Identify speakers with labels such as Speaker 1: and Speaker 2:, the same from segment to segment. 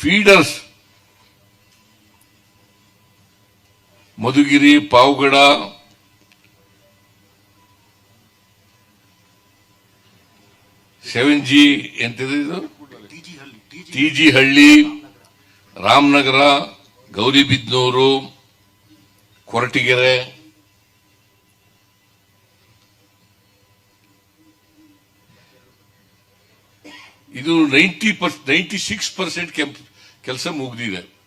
Speaker 1: Feeders. Madhugiri, Pavagada, seven G ಎಂತಿದೆ ಇದು? T G Halli, Ramanagara, Gauribidanur, Koratagere. ಇದು ninety per, ninety six percent ಕೆಲಸ ಮುಗಿದಿದೆ.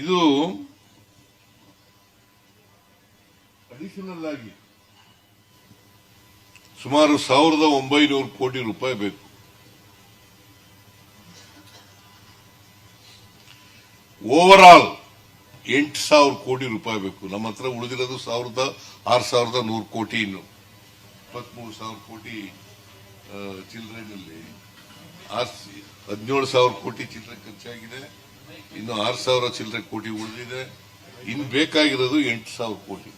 Speaker 1: ಇದು additional ಆಗಿ ಸುಮಾರು ಸಾವಿರದ ಒಂಬೈನೂರು ಕೋಟಿ ರೂಪಾಯಿ ಬೇಕು. ಓವರ್ ಆಲ್ ಎಂಟು ಸಾವಿರ ಕೋಟಿ ರೂಪಾಯಿ ಬೇಕು. ನಮ್ಮ ಹತ್ರ ಉಳಿದಿರೋದು ಸಾವಿರದ ಆರು ಸಾವಿರದ ನೂರು ಕೋಟಿ ಇನ್ನು. ಇಪ್ಪತ್ಮೂರು ಸಾವಿರ ಕೋಟಿ ಚಿಲ್ಲರೆನಲ್ಲಿ ಹದಿನೇಳು ಸಾವಿರ ಕೋಟಿ ಚಿಲ್ಲರೆ ಖರ್ಚಾಗಿದೆ. ಇನ್ನು ಆರು ಸಾವಿರ ಚಿಲ್ಲರೆ ಕೋಟಿ ಉಳಿದಿದೆ. ಇನ್ನು ಬೇಕಾಗಿರೋದು ಎಂಟು ಸಾವಿರ ಕೋಟಿ.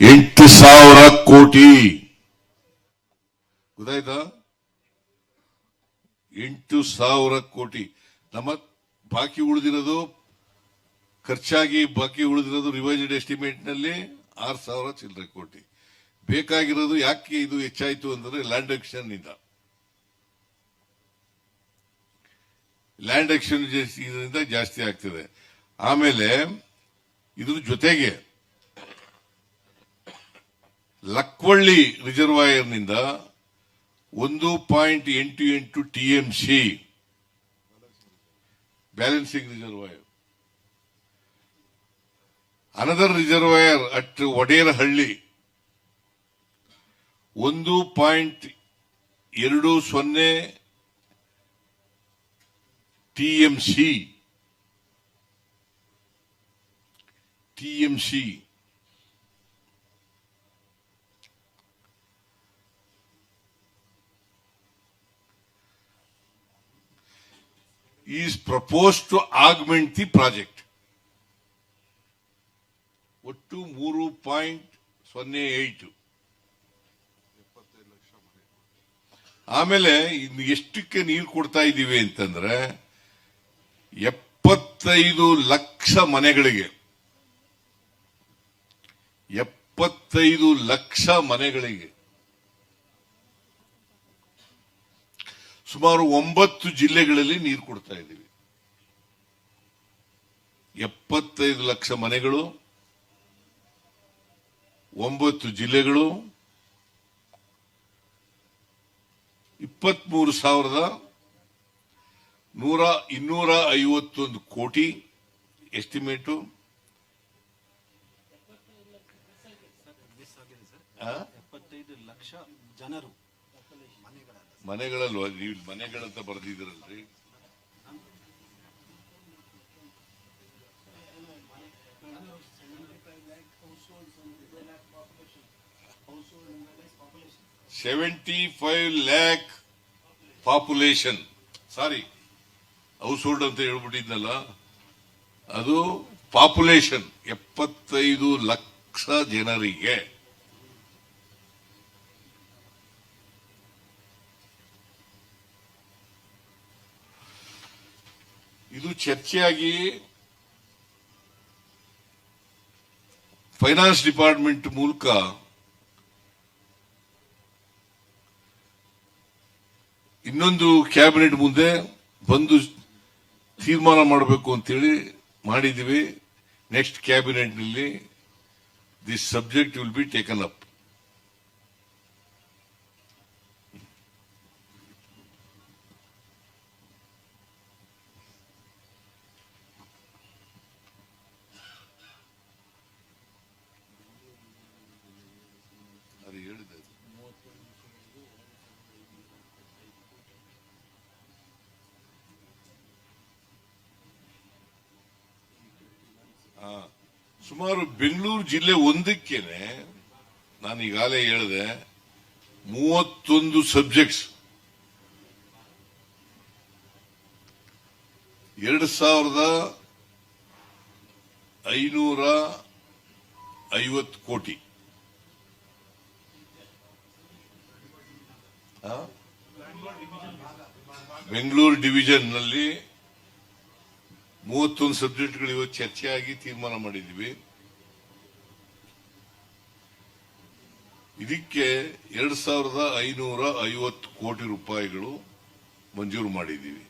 Speaker 1: ಎಂಟು ಸಾವಿರ ಕೋಟಿ. ಗೊತ್ತಾಯ್ತಾ? ಎಂಟು ಸಾವಿರ ಕೋಟಿ. ನಮ್ಮ ಬಾಕಿ ಉಳಿದಿರೋದು, ಖರ್ಚಾಗಿ ಬಾಕಿ ಉಳಿದಿರೋದು ರಿವೈಸ್ಡ್ ಎಸ್ಟಿಮೇಟ್ನಲ್ಲಿ ಆರು ಸಾವಿರ ಚಿಲ್ಲರೆ ಕೋಟಿ. ಬೇಕಾಗಿರೋದು ಯಾಕೆ ಇದು ಹೆಚ್ಚಾಯ್ತು ಅಂದ್ರೆ ಲ್ಯಾಂಡ್ ಎಕ್ಷನ್ನಿಂದ ಲ್ಯಾಂಡ್ ಎಕ್ಷನ್ ಇದರಿಂದ ಜಾಸ್ತಿ ಆಗ್ತಿದೆ. ಆಮೇಲೆ ಇದ್ರ ಜೊತೆಗೆ ಲಕ್ವಳ್ಳಿ ರಿಸರ್ವಾಯರ್ನಿಂದ ಒಂದು ಪಾಯಿಂಟ್ ಎಂಟು ಎಂಟು TMC balancing reservoir. Another reservoir at Odderahalli ಒಂದು ಪಾಯಿಂಟ್ ಎರಡು ಸೊನ್ನೆ TMC TMC is propose to augment the project ಒಟ್ಟು ಮೂರು ಪಾಯಿಂಟ್ ಸೊನ್ನೆ ಏಟ್ ಆಮೇಲೆ ಇನ್ನು ಎಷ್ಟಕ್ಕೆ ನೀರು ಕೊಡ್ತಾ ಇದ್ದೀವಿ ಅಂತಂದ್ರೆ ಎಪ್ಪತ್ತೈದು ಲಕ್ಷ ಮನೆಗಳಿಗೆ. ಎಪ್ಪತ್ತೈದು ಲಕ್ಷ ಮನೆಗಳಿಗೆ. ಸುಮಾರು ಒಂಬತ್ತು ಜಿಲ್ಲೆಗಳಲ್ಲಿ ನೀರು ಕೊಡ್ತಾ ಇದ್ದೀವಿ. ಎಪ್ಪತ್ತೈದು ಲಕ್ಷ ಮನೆಗಳು, ಒಂಬತ್ತು ಜಿಲ್ಲೆಗಳು, ಇಪ್ಪತ್ಮೂರು ಸಾವಿರದ ನೂರ ಇನ್ನೂರ ಐವತ್ತೊಂದು ಕೋಟಿ ಎಸ್ಟಿಮೇಟು.
Speaker 2: ಲಕ್ಷ ಜನರು
Speaker 1: ಮನೆಗಳಲ್ವ? ನೀವು ಮನೆಗಳಂತ ಬರೆದಿದ್ದೀರಲ್ರಿ. Seventy five lakh population sorry household ಅಂತ ಹೇಳ್ಬಿಟ್ಟಿದ್ನಲ್ಲ, ಅದು ಪಾಪ್ಯುಲೇಷನ್, ಎಪ್ಪತ್ತೈದು ಲಕ್ಷ ಜನರಿಗೆ. ಇದು ಚರ್ಚೆಯಾಗಿ ಫೈನಾನ್ಸ್ ಡಿಪಾರ್ಟ್ಮೆಂಟ್ ಮೂಲಕ ಇನ್ನೊಂದು ಕ್ಯಾಬಿನೆಟ್ ಮುಂದೆ ಬಂದು ತೀರ್ಮಾನ ಮಾಡಬೇಕು ಅಂತೇಳಿ ಮಾಡಿದ್ದೀವಿ. Next ಕ್ಯಾಬಿನೆಟ್ನಲ್ಲಿ this subject will be taken up ಸುಮಾರು ಬೆಂಗಳೂರು ಜಿಲ್ಲೆ ಒಂದಕ್ಕೇನೆ ನಾನು ಈಗಾಗಲೇ ಹೇಳಿದೆ, ಮೂವತ್ತೊಂದು ಸಬ್ಜೆಕ್ಟ್ಸ್ ಎರಡು ಸಾವಿರದ ಐನೂರ ಐವತ್ತು ಕೋಟಿ? ಬೆಂಗಳೂರು ಡಿವಿಷನ್ನಲ್ಲಿ ಮೂವತ್ತೊಂದು ಸಬ್ಜೆಕ್ಟ್ಗಳು ಇವತ್ತು ಚರ್ಚೆಯಾಗಿ ತೀರ್ಮಾನ ಮಾಡಿದ್ವಿ. ಇದಕ್ಕೆ ಎರಡ್ ಸಾವಿರದ ಐನೂರ ಐವತ್ತು ಕೋಟಿ ರೂಪಾಯಿಗಳು ಮಂಜೂರು ಮಾಡಿದ್ದೀವಿ.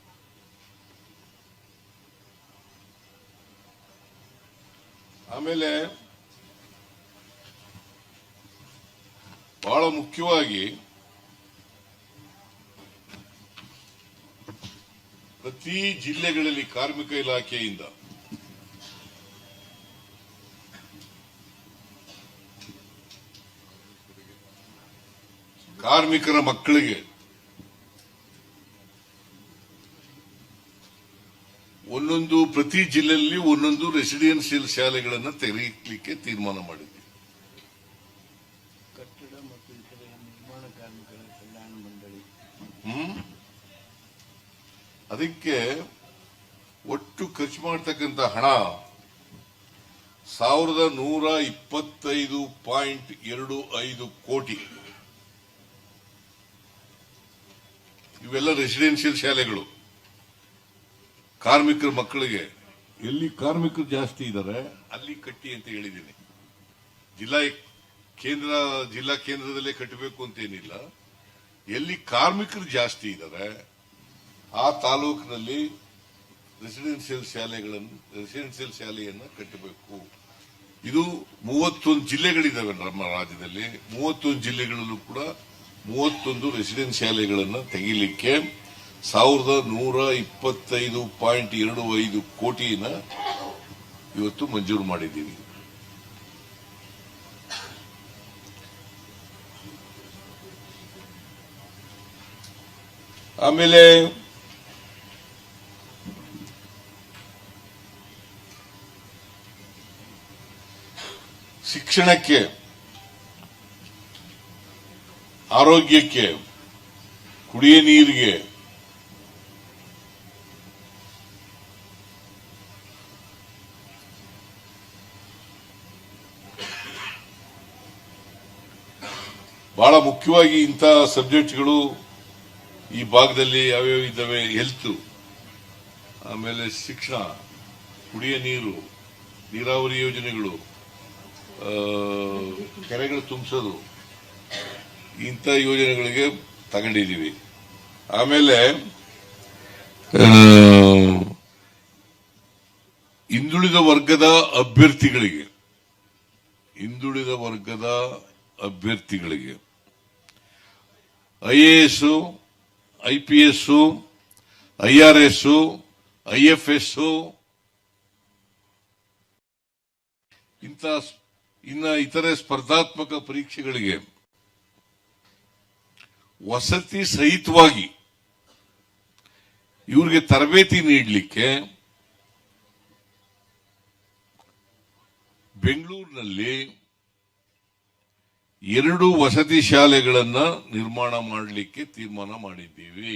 Speaker 1: ಆಮೇಲೆ ಬಹಳ ಮುಖ್ಯವಾಗಿ ಪ್ರತಿ ಜಿಲ್ಲೆಗಳಲ್ಲಿ ಕಾರ್ಮಿಕ ಇಲಾಖೆಯಿಂದ. ಕಾರ್ಮಿಕರ ಮಕ್ಕಳಿಗೆ ಒಂದೊಂದು ಪ್ರತಿ ಜಿಲ್ಲೆಯಲ್ಲಿ ಒಂದೊಂದು ರೆಸಿಡೆನ್ಷಿಯಲ್ ಶಾಲೆಗಳನ್ನು ತೆರೆಯಲಿಕ್ಕೆ ತೀರ್ಮಾನ ಮಾಡಿದೆ
Speaker 2: ಕಟ್ಟಡ ಮತ್ತು ಇತರೆ ನಿರ್ಮಾಣ ಕಾರ್ಮಿಕರ ಕಲ್ಯಾಣ ಮಂಡಳಿ.
Speaker 1: ಹ್ಮ್? ಅದಕ್ಕೆ ಒಟ್ಟು ಖರ್ಚು ಮಾಡತಕ್ಕಂತ ಹಣ ಸಾವಿರದ ನೂರ ಇಪ್ಪತ್ತೈದು ಪಾಯಿಂಟ್ ಎರಡು ಐದು ಕೋಟಿ. ಇವೆಲ್ಲ ರೆಸಿಡೆನ್ಷಿಯಲ್ ಶಾಲೆಗಳು. ಕಾರ್ಮಿಕರ ಮಕ್ಕಳಿಗೆ. ಎಲ್ಲಿ ಕಾರ್ಮಿಕರು ಜಾಸ್ತಿ ಇದ್ದಾರೆ ಅಲ್ಲಿ ಕಟ್ಟಿ ಅಂತ ಹೇಳಿದ್ದೀನಿ. ಜಿಲ್ಲಾ ಕೇಂದ್ರ ಜಿಲ್ಲಾ ಕೇಂದ್ರದಲ್ಲೇ ಕಟ್ಟಬೇಕು ಅಂತೇನಿಲ್ಲ ಎಲ್ಲಿ ಕಾರ್ಮಿಕರು ಜಾಸ್ತಿ ಇದ್ದಾರೆ ಆ ತಾಲೂಕಿನಲ್ಲಿ ರೆಸಿಡೆನ್ಷಿಯಲ್ ಶಾಲೆಗಳನ್ನು ರೆಸಿಡೆನ್ಷಿಯಲ್ ಶಾಲೆಯನ್ನು ಕಟ್ಟಬೇಕು. ಇದು ಮೂವತ್ತೊಂದು ಜಿಲ್ಲೆಗಳಿದಾವೆ ನಮ್ಮ ರಾಜ್ಯದಲ್ಲಿ. ಮೂವತ್ತೊಂದು ಜಿಲ್ಲೆಗಳಲ್ಲೂ ಕೂಡ ಮೂವತ್ತೊಂದು ರೆಸಿಡೆನ್ಸ್ ಶಾಲೆಗಳನ್ನು ತೆಗಿಲಿಕ್ಕೆ ಸಾವಿರದ ನೂರ ಇಪ್ಪತ್ತೈದು ಪಾಯಿಂಟ್ ಎರಡು ಐದು ಕೋಟಿನ ಇವತ್ತು ಮಂಜೂರು ಮಾಡಿದ್ದೀವಿ. ಆಮೇಲೆ ಶಿಕ್ಷಣಕ್ಕೆ, ಆರೋಗ್ಯಕ್ಕೆ, ಕುಡಿಯ ನೀರಿಗೆ, ಬಹಳ ಮುಖ್ಯವಾಗಿ ಇಂಥ ಸಬ್ಜೆಕ್ಟ್ಗಳು ಈ ಭಾಗದಲ್ಲಿ ಯಾವ್ಯಾವ ಇದ್ದಾವೆ? ಹೆಲ್ತ್, ಆಮೇಲೆ ಶಿಕ್ಷಣ, ಕುಡಿಯ ನೀರು, ನೀರಾವರಿ ಯೋಜನೆಗಳು. ಕೆರೆಗಳು ತುಂಬಿಸೋದು. ಇಂಥ ಯೋಜನೆಗಳಿಗೆ ತಗೊಂಡಿದ್ದೀವಿ. ಆಮೇಲೆ ಹಿಂದುಳಿದ ವರ್ಗದ ಅಭ್ಯರ್ಥಿಗಳಿಗೆ, ಹಿಂದುಳಿದ ವರ್ಗದ ಅಭ್ಯರ್ಥಿಗಳಿಗೆ ಐಎಎಸ್ ಐ ಎಫ್ ಎಸ್ ಇಂಥ ಇನ್ನ ಇತರೆ ಸ್ಪರ್ಧಾತ್ಮಕ ಪರೀಕ್ಷೆಗಳಿಗೆ ವಸತಿ ಸಹಿತವಾಗಿ ಇವರಿಗೆ ತರಬೇತಿ ನೀಡಲಿಕ್ಕೆ ಬೆಂಗಳೂರಿನಲ್ಲಿ ಎರಡು ವಸತಿ ಶಾಲೆಗಳನ್ನು ನಿರ್ಮಾಣ ಮಾಡಲಿಕ್ಕೆ ತೀರ್ಮಾನ ಮಾಡಿದ್ದೀವಿ.